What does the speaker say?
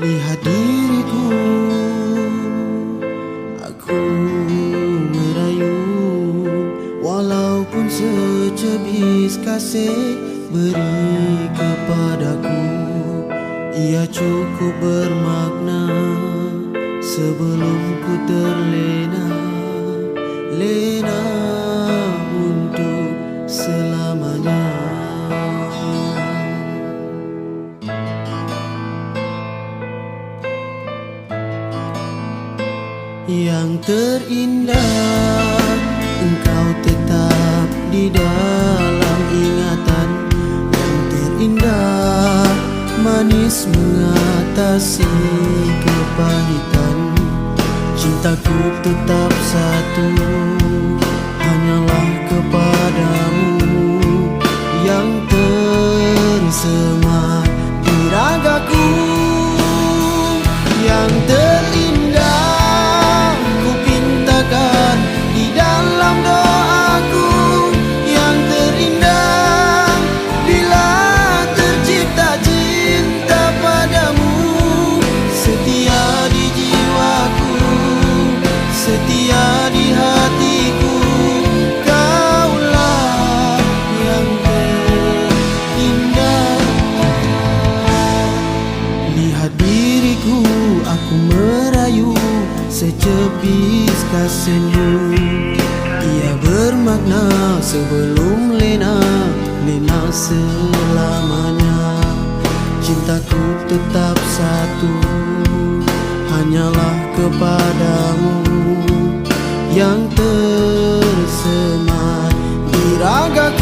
diriku. Aku merayu. Walaupun secebis kasih beri kepadaku. Ia cukup bermakna Sebelum ku terlena Lena Yang terindah. Engkau tetap di dalam ingatan Yang terindah. Manis mengatasi kepahitan. Cintaku tetap satu cepiskah senyum. Ia bermakna sebelum lena Lena selamanya. Cintaku tetap satu Hanyalah kepadamu. Yang tersemat di ragaku